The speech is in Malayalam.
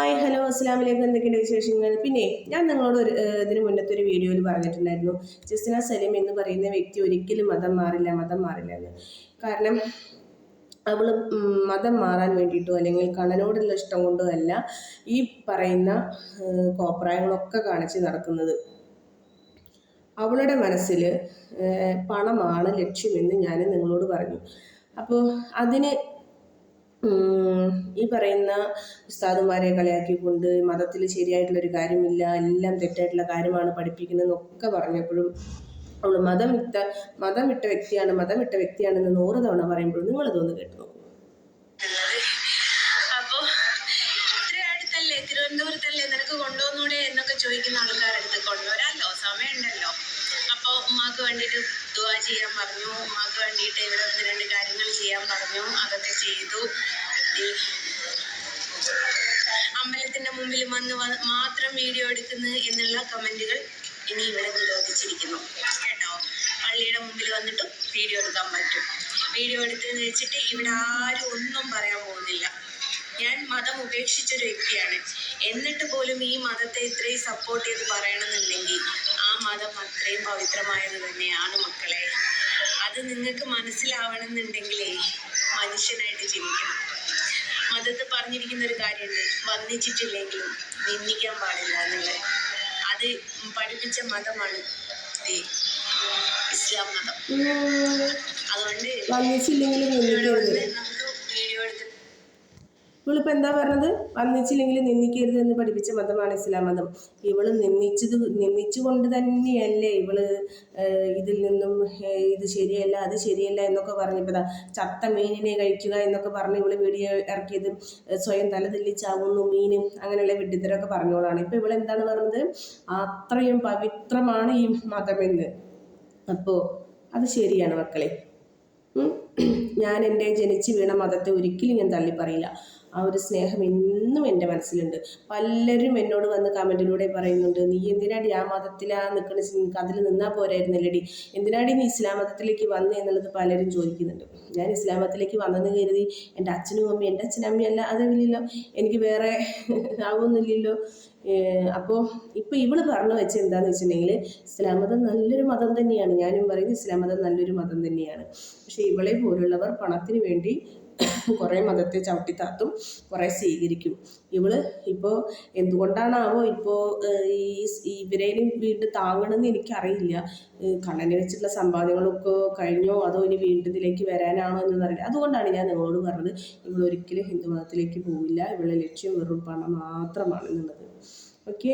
ഹായ് ഹലോ അസ്സാം വലൈക്കും എന്തൊക്കെയുണ്ട് വിശേഷങ്ങൾ? പിന്നെ ഞാൻ നിങ്ങളോട് ഒരു ഇതിന് മുന്നത്തെ ഒരു വീഡിയോയിൽ പറഞ്ഞിട്ടുണ്ടായിരുന്നു. ജസ്റ്റിന സലീം എന്ന് പറയുന്ന വ്യക്തി ഒരിക്കലും മതം മാറില്ല മതം മാറില്ല എന്ന്. കാരണം അവൾ മതം മാറാൻ വേണ്ടിയിട്ടോ അല്ലെങ്കിൽ കണ്ണനോടുള്ള ഇഷ്ടം കൊണ്ടോ അല്ല ഈ പറയുന്ന കോപ്രായങ്ങളൊക്കെ കാണിച്ച് നടക്കുന്നത്. അവളുടെ മനസ്സിൽ പണമാണ് ലക്ഷ്യമെന്ന് ഞാൻ നിങ്ങളോട് പറഞ്ഞു. അപ്പോൾ അതിന് ഈ പറയുന്ന ഉസ്താദുമാരെ കളിയാക്കിക്കൊണ്ട് മതത്തിൽ ശരിയായിട്ടുള്ളൊരു കാര്യമില്ല എല്ലാം തെറ്റായിട്ടുള്ള കാര്യമാണ് പഠിപ്പിക്കുന്നതെന്നൊക്കെ പറഞ്ഞപ്പോഴും അവൾ മതം വിട്ട മതം വിട്ട വ്യക്തിയാണ് മതം വിട്ട വ്യക്തിയാണെന്ന് നൂറ് തവണ പറയുമ്പോഴും നിങ്ങളിതൊന്ന് കേട്ടു നോക്കൂ. തിരുവനന്തപുരത്തല്ലേ നിനക്ക് കൊണ്ടുവന്നൂടെ എന്നൊക്കെ ചോദിക്കുന്ന ആൾക്കാരടുത്ത് കൊണ്ടുവരാമല്ലോ? സമയമുണ്ടല്ലോ. ഉമ്മാക്ക് വേണ്ടിയിട്ട് ദുവാ ചെയ്യാൻ പറഞ്ഞു. ഉമ്മാക്ക് വേണ്ടിയിട്ട് ഇവിടെ ഒന്ന് രണ്ട് കാര്യങ്ങൾ ചെയ്യാൻ പറഞ്ഞു. അതൊക്കെ ചെയ്തു. അമ്പലത്തിന്റെ മുമ്പിൽ വന്ന് മാത്രം വീഡിയോ എടുക്കുന്നു എന്നുള്ള കമന്റുകൾ ഇനി ഇവിടെ നിരോധിച്ചിരിക്കുന്നു. കേട്ടോ? പള്ളിയുടെ മുമ്പിൽ വന്നിട്ടും വീഡിയോ എടുക്കാൻ പറ്റും. വീഡിയോ എടുത്തെന്ന് വെച്ചിട്ട് ഇവിടെ ആരും ഒന്നും പറയാൻ പോകുന്നില്ല. ഞാൻ മതം ഉപേക്ഷിച്ചൊരു വ്യക്തിയാണ്. എന്നിട്ട് പോലും ഈ മതത്തെ ഇത്രയും സപ്പോർട്ട് ചെയ്ത് പറയണമെന്നുണ്ടെങ്കിൽ മതം അത്രയും പവിത്രമായത് തന്നെയാണ് മക്കളെ. അത് നിങ്ങൾക്ക് മനസ്സിലാവണമെന്നുണ്ടെങ്കിലേ മനുഷ്യനായിട്ട് ജീവിക്കണം. മതത്തെ പറഞ്ഞിരിക്കുന്ന ഒരു കാര്യമുണ്ട്. വന്നിച്ചിട്ടില്ലെങ്കിലും നിന്ദിക്കാൻ പാടില്ല എന്നുള്ളത്. അത് പഠിപ്പിച്ച മതമാണ് ഇസ്ലാം മതം. അതുകൊണ്ട് നമുക്ക് വീഡിയോ എടുത്ത് ഇവളിപ്പോൾ എന്താ പറഞ്ഞത്? വന്നിച്ചില്ലെങ്കിൽ നിന്ദിക്കരുത് എന്ന് പഠിപ്പിച്ച മതമാണ് ഇസ്ലാം മതം. ഇവൾ നിന്ദിച്ചത് നിന്ദിച്ചുകൊണ്ട് തന്നെയല്ലേ ഇവൾ ഇതിൽ നിന്നും ഇത് ശരിയല്ല അത് ശരിയല്ല എന്നൊക്കെ പറഞ്ഞപ്പോൾ ദാ ചത്ത മീനിനെ കഴിക്കുക എന്നൊക്കെ പറഞ്ഞ് ഇവൾ വീഡിയോ ഇറക്കിയത് സ്വയം തല തെല്ലിച്ചാവുന്നു മീനും അങ്ങനെയുള്ള വിഡിദ്ധരൊക്കെ പറഞ്ഞോളാണ്. ഇപ്പോൾ ഇവളെന്താണ് പറഞ്ഞത്? അത്രയും പവിത്രമാണ് ഈ മതമെന്ന്. അപ്പോൾ അത് ശരിയാണ് മക്കളെ. ഞാൻ എന്റെ ജനിച്ച് വീണ മതത്തെ ഒരിക്കലും ഞാൻ തള്ളി പറയില്ല ആ ഒരു സ്നേഹം ഇന്നും എന്റെ മനസ്സിലുണ്ട്. പലരും എന്നോട് വന്ന് കമന്റിലൂടെ പറയുന്നുണ്ട് നീ എന്തിനാടി ആ മതത്തിലാ നിൽക്കണ അതിൽ നിന്നാൽ പോരായിരുന്നില്ലടി? എന്തിനാടി നീ ഇസ്ലാം മതത്തിലേക്ക് വന്നു? എന്നുള്ളത് പലരും ചോദിക്കുന്നുണ്ട്. ഞാൻ ഇസ്ലാം മതത്തിലേക്ക് വന്നെന്ന് കരുതി എന്റെ അച്ഛനും അമ്മയും എന്റെ അച്ഛനും അമ്മയല്ല അതല്ലല്ലോ എനിക്ക് വേറെ ആവുന്നില്ലല്ലോ അപ്പോൾ ഇപ്പോൾ ഇവൾ പറഞ്ഞു വെച്ച് എന്താണെന്ന് വെച്ചിട്ടുണ്ടെങ്കിൽ ഇസ്ലാം മതം നല്ലൊരു മതം തന്നെയാണ്. ഞാനും പറയുന്നത് ഇസ്ലാം മതം നല്ലൊരു മതം തന്നെയാണ്. പക്ഷേ ഇവളെ പോലുള്ളവർ പണത്തിന് വേണ്ടി കുറേ മതത്തെ ചവിട്ടിത്താത്തും കുറേ സ്വീകരിക്കും. ഇവൾ ഇപ്പോൾ എന്തുകൊണ്ടാണാവോ ഇപ്പോൾ ഈ ഇവരേനും വീണ്ടും താങ്ങണമെന്ന് എനിക്കറിയില്ല. കണ്ണനെ വെച്ചിട്ടുള്ള സമ്പാദ്യങ്ങളൊക്കെ കഴിഞ്ഞോ അതോ ഇനി വീണ്ടും ഇതിലേക്ക് വരാനാണോ എന്നറിയില്ല. അതുകൊണ്ടാണ് ഞാൻ നിങ്ങളോട് പറഞ്ഞത് ഇവൾ ഒരിക്കലും ഹിന്ദു മതത്തിലേക്ക് പോവില്ല. ഇവളുടെ ലക്ഷ്യം വെറും പണം മാത്രമാണ് എന്നുള്ളത്. ഓക്കെ?